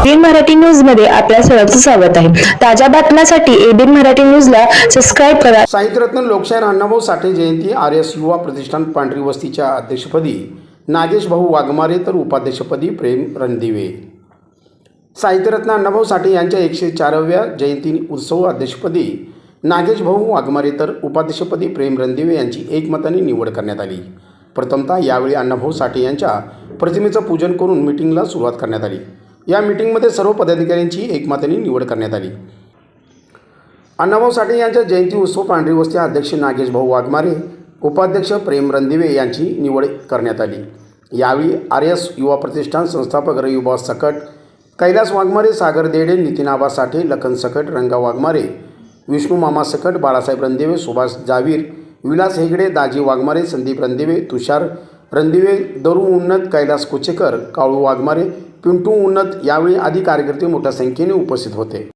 ABN Marathi न्यूजमध्ये आपल्या सर्वांचं स्वागत आहे. ताज्या बातम्यांसाठी एबीएन मराठी न्यूजला सबस्क्राईब करा. साहित्यरत्न लोकशाहीर अण्णाभाऊ साठे जयंती आर एस युवा प्रतिष्ठान पांढरी वस्तीच्या अध्यक्षपदी. नागेश भाऊ वाघमारे तर उपाध्यक्षपदी प्रेम रणदिवे. साहित्यरत्न अण्णाभाऊ साठे यांच्या एकशे चाराव्या जयंती उत्सव अध्यक्षपदी. नागेश भाऊ वाघमारे तर उपाध्यक्षपदी प्रेम रणदिवे यांची एकमताने निवड करण्यात आली. प्रथमतः यावेळी अण्णाभाऊ साठे यांच्या प्रतिमेचं पूजन करून मिटिंगला सुरुवात करण्यात आली. या मिटिंगमध्ये सर्व पदाधिकाऱ्यांची एकमताने निवड करण्यात आली. अण्णाभाऊ साठे यांच्या जयंती उत्सव पांढरी वस्ती अध्यक्ष नागेश भाऊ वाघमारे उपाध्यक्ष प्रेम रणदिवे यांची निवड करण्यात आली. यावेळी आर एस युवा प्रतिष्ठान संस्थापक रयुबा सकट कैलास वाघमारे सागर देडे नितीन आबा साठे लखन सकट रंगा वाघमारे विष्णू मामा सकट बाळासाहेब रणदिवे सुभाष जावीर विलास हेगडे दाजी वाघमारे संदीप रणदिवे तुषार रणदिवे दरू उन्नत कैलास कुचेकर काळू वाघमारे पिंटू उन्नत यावेळी आदी कार्यकर्ते मोठ्या संख्येने उपस्थित होते.